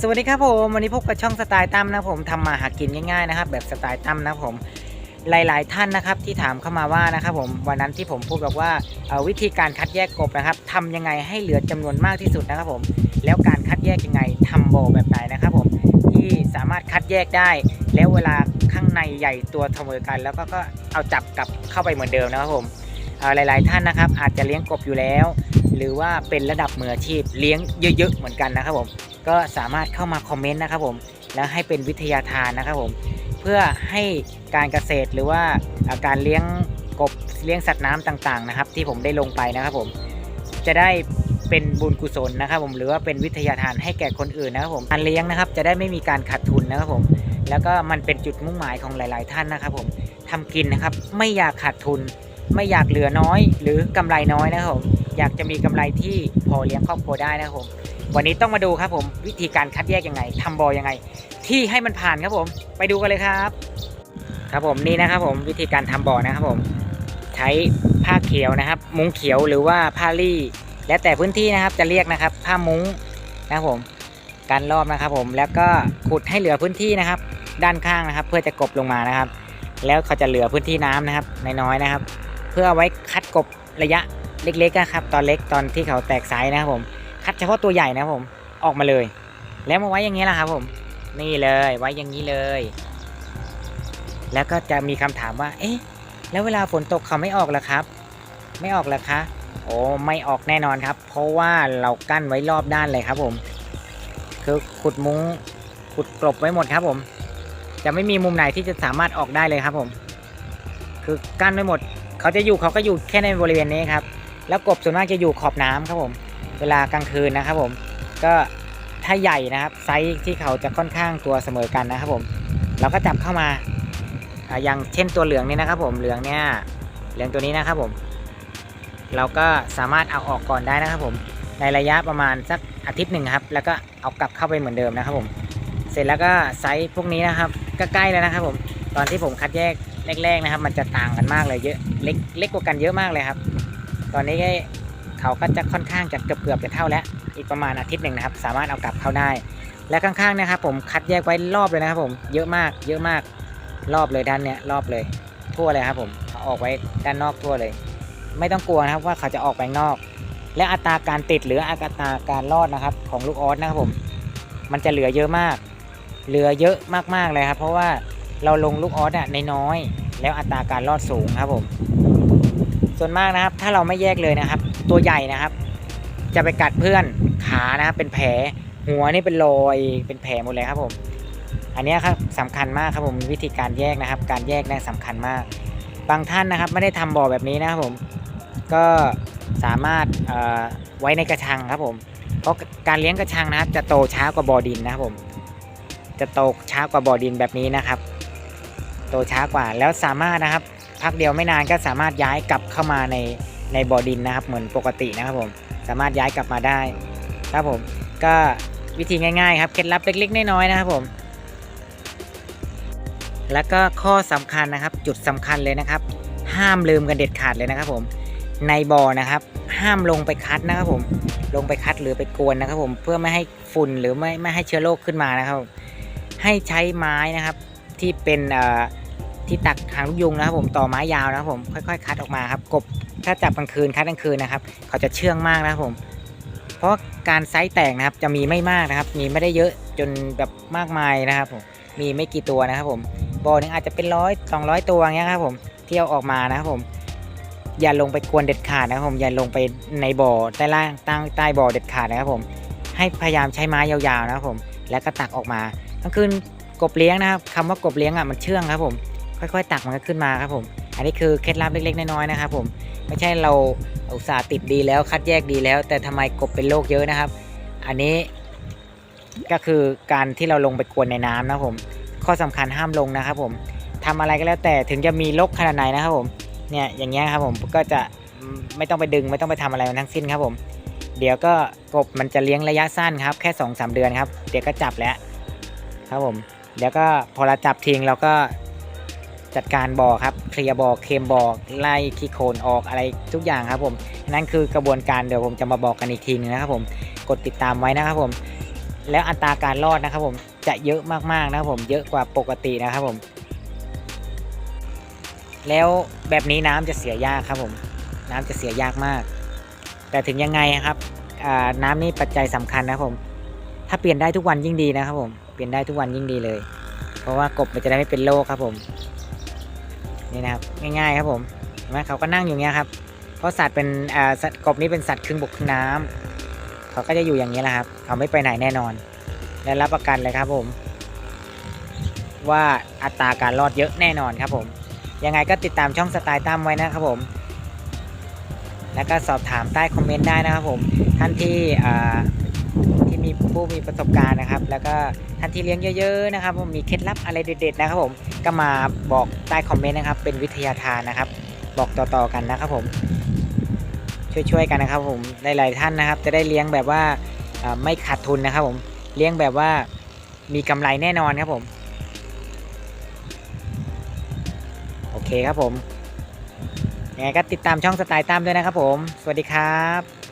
สวัสดีครับผม วันนี้พบกับช่องสไตล์ตั้มนะผมทำมาหากินง่ายๆนะครับแบบสไตล์ตั้มนะผมหลาย ๆ ท่านนะครับที่ถามเข้ามาว่านะครับผมวันนั้นที่ผมพูดบอกว่าวิธีการคัดแยกกบนะครับทำยังไงให้เหลือจำนวนมากที่สุดนะครับผม แล้วการคัดแยกยังไงทำบ่อแบบไหนนะครับผมที่สามารถคัดแยกได้ แล้วเวลาข้างในใหญ่ตัวเสมอกัน แล้วก็ก็เอาจับกลับเข้าไปเหมือนเดิมนะครับผมหลาย ๆ ท่านนะครับอาจจะเลี้ยงกบอยู่แล้ว หรือว่าเป็นระดับมืออาชีพเลี้ยงเยอะ ๆ เหมือนกันนะครับผม ก็สามารถเข้ามาคอมเมนต์นะครับผมแล้วให้เป็นวิทยาทานนะครับผมเพื่อให้การเกษตรหรือว่าการเลี้ยงกบเลี้ยงสัตว์น้ำต่างๆนะครับ ที่ผมได้ลงไปนะครับผมจะได้เป็นบุญกุศลนะครับผมหรือว่าเป็นวิทยาทานให้แก่คนอื่นนะครับผมการเลี้ยงนะครับจะได้ไม่มีการขาดทุนนะครับผมแล้วก็มันเป็นจุดมุ่งหมายของหลาย ๆ ท่านนะครับผมทำกินนะครับไม่อยากขาดทุน ไม่อยากเหลือน้อย หรือกำไรน้อยนะครับผม อยากจะมีกำไรที่พอเลี้ยงครอบครัวได้นะครับผม วันนี้ต้องมาดูครับผมวิธีการคัดแยกยังไงทำบอยังไง ที่ให้มันผ่านครับผม ไปดูกันเลยครับ ครับผมนี่นะครับผมวิธีการทำบ่อนะครับผม ใช้ผ้าเขียวนะครับ มุ้งเขียวหรือว่าผ้าลี่ แล้วแต่พื้นที่นะครับจะเรียกนะครับ ผ้ามุ้งนะครับผมการรอบนะครับผมแล้วก็ขุดให้เหลือพื้นที่นะครับ ด้านข้างนะครับ เพื่อจะกบลงมานะครับ แล้วเขาจะเหลือพื้นที่น้ำนะครับน้อยๆนะครับ เพื่อไว้คัดกบระยะ เล็กๆนะครับ ตอนเล็กตอนที่เขาแตกไซส์นะครับผม คัดเฉพาะตัวใหญ่นะครับผม ออกมาเลย แล้วมาไว้อย่างนี้แหละครับผม นี่เลยไว้อย่างนี้เลย แล้วก็จะมีคำถามว่า เอ๊ะ แล้วเวลาฝนตกเขาไม่ออกหรอครับ ไม่ออกหรอคะ โอ้ไม่ออกแน่นอนครับ เพราะว่าเรากั้นไว้รอบด้านเลยครับผม คือขุดมุ้งขุดกลบไว้หมดครับผม จะไม่มีมุมไหนที่จะสามารถออกได้เลยครับผม คือกั้นไว้หมด เขาจะอยู่เขาก็อยู่แค่ในบริเวณนี้ครับ แล้วกบส่วนมากจะอยู่ขอบน้ำครับผม เวลากลางคืนนะครับผม ก็ถ้าใหญ่นะครับไซส์ที่เขาจะค่อนข้างตัวเสมอกันนะครับผม เราก็จับเข้ามาอย่างเช่นตัวเหลืองนี่นะครับผม เหลืองเนี่ย เหลืองตัวนี้นะครับผม เราก็สามารถเอาออกก่อนได้นะครับผม ในระยะประมาณสักอาทิตย์หนึ่งครับ แล้วก็เอากลับเข้าไปเหมือนเดิมนะครับผม เสร็จแล้วก็ไซส์พวกนี้นะครับ ก็ใกล้แล้วนะครับผม ตอนที่ผมคัดแยกแรกๆนะครับ มันจะต่างกันมากเลยเยอะ เล็กเล็กกว่ากันเยอะมากเลยครับ ตอนนี้เขาก็จะค่อนข้างจะเกือบเกือบจะเท่าแล้ว อีกประมาณอาทิตย์หนึ่งนะครับ สามารถเอากลับเข้าได้ และข้างๆนะครับ ผมคัดแยกไว้รอบเลยนะครับ ผมเยอะมาก เยอะมากรอบเลยด้านเนี้ยรอบเลย ทั่วเลยครับ ผมเอาออกไว้ด้านนอกทั่วเลย ไม่ต้องกลัวนะครับว่าเขาจะออกไปนอก และอัตราการติดหรืออัตราการรอดนะครับ ของลูกออสนะครับผม มันจะเหลือเยอะมาก เหลือเยอะมากๆเลยครับ เพราะว่าเราลงลูกออสอะในน้อย แล้วอัตราการรอดสูงครับผม ส่วนมากนะครับ ถ้าเราไม่แยกเลยนะครับ ตัวใหญ่นะครับ จะไปกัดเพื่อนขานะครับ เป็นแผลหัวนี่เป็นรอยเป็นแผลหมดเลยครับผมอันนี้ครับสำคัญมากครับผมวิธีการแยกนะครับ การแยกนี่สำคัญมาก บางท่านนะครับไม่ได้ทำบ่อแบบนี้นะครับผมก็สามารถเอ่อไว้ในกระชังครับผม เพราะการเลี้ยงกระชังนะครับ จะโตช้ากว่าบ่อดินนะครับผม จะโตช้ากว่าบ่อดินแบบนี้นะครับ โตช้ากว่าแล้วสามารถนะครับ พักเดียวไม่นานก็สามารถย้ายกลับเข้ามาในในบ่อดินนะครับ เหมือนปกตินะครับผมสามารถย้ายกลับมาได้ครับผมก็วิธีง่ายๆครับเคล็ดลับเล็กๆน้อยๆนะครับผม แล้วก็ข้อสำคัญนะครับ จุดสำคัญเลยนะครับ ห้ามลืมกันเด็ดขาดเลยนะครับผมในบ่อนะครับ ห้ามลงไปคัดนะครับผมลงไปคัดหรือไปกวนนะครับ ผมเพื่อไม่ให้ฝุ่นหรือไม่ไม่ให้เชื้อโรคขึ้นมานะครับ ให้ใช้ไม้นะครับที่เป็นเอ่อ ที่ตักหางลูกยุงนะครับผมต่อไม้ยาวนะครับผมค่อยๆ คัดออกมาครับกบถ้าจับกลางคืนคัดกลางคืนนะครับ เขาจะเชื่องมากนะครับผม เพราะการไซส์แตกนะครับจะมีไม่มากนะครับ มีไม่ได้เยอะจนแบบมากมายนะครับผมมีไม่กี่ตัวนะครับผมบ่อหนึงอาจจะเป็นร้อยสองร้อยตัวอย่างเงี้ยครับผมเที่ยวออกมานะครับผมอย่าลงไปกวนเด็ดขาดนะครับผมอย่าลงไปในบ่อใต้ล่างใต้ใต้บ่อเด็ดขาดนะครับผม ให้พยายามใช้ไม้ยาวๆนะครับผม แล้วก็ตักออกมาก็คือกบเลี้ยงนะครับคำว่ากบเลี้ยงอะมันเชื่องครับผม ค่อยๆ ตักมันก็ขึ้นมาครับผม อันนี้คือเคล็ดลับเล็กๆ น้อยๆ นะครับผม ไม่ใช่เราอุตส่าห์ติดดีแล้วคัดแยกดีแล้ว แต่ทำไมกบเป็นโรคเยอะนะครับ อันนี้ก็คือการที่เราลงไปกวนในน้ำนะครับผม ข้อสำคัญห้ามลงนะครับผมทำอะไรก็แล้วแต่ถึงจะมีโรกขนาดไหนนะครับผม เนี่ยอย่างเงี้ยครับผม ก็จะไม่ต้องไปดึงไม่ต้องไปทำอะไรมันทั้งสิ้นครับผม เดี๋ยวก็กบมันจะเลี้ยงระยะสั้นครับ แค่2อสเดือนครับ เดี๋ยวก็จับแล้วครับผม เดี๋ยวก็พอเราจับทิ้งเราก็ จัดการบ่อครับเคลียร์บ่อเคมบ่อไล่ขี้โคลนออกอะไรทุกอย่างครับผมนั่นคือกระบวนการเดี๋ยวผมจะมาบอกกันอีกทีนึงนะครับผมกดติดตามไว้นะครับผมแล้วอัตราการรอดนะครับผมจะเยอะมากๆนะครับผมเยอะกว่าปกตินะครับผม แล้วแบบนี้น้ำจะเสียยากครับผม น้ำจะเสียยากมาก แต่ถึงยังไงครับน้ำนี่ปัจจัยสำคัญนะครับผม ถ้าเปลี่ยนได้ทุกวันยิ่งดีนะครับผมเปลี่ยนได้ทุกวันยิ่งดีเลย เพราะว่ากบมันจะได้ไม่เป็นโรคครับผม นี่นะครับง่ายๆครับผมเห็นไหมเขาก็นั่งอยู่เงี้ยครับเพราะสัตว์เป็นอ่าสัตว์กบนี่เป็นสัตว์ครึ่งบกครึ่งน้ำเขาก็จะอยู่อย่างนี้แหละครับเขาไม่ไปไหนแน่นอน และรับประกันเลยครับผม ว่าอัตราการรอดเยอะแน่นอนครับผม ยังไงก็ติดตามช่องสไตล์ตั้มไว้นะครับผม แล้วก็สอบถามใต้คอมเมนต์ได้นะครับผมท่านที่อ่า ที่มีผู้มีประสบการณ์นะครับ แล้วก็ท่านที่เลี้ยงเยอะ ๆ นะครับผมมีเคล็ดลับอะไรเด็ดๆนะครับผมก็มาบอกใต้คอมเมนต์นะครับเป็นวิทยาทานนะครับ บอกต่อๆกันนะครับผม ช่วยๆกันนะครับผมหลายๆท่านนะครับ จะได้เลี้ยงแบบว่าไม่ขาดทุนนะครับผมเลี้ยงแบบว่ามีกำไรแน่นอนครับผม โอเคครับผมยังไงก็ติดตามช่องสไตล์ตั้มด้วยนะครับผม สวัสดีครับ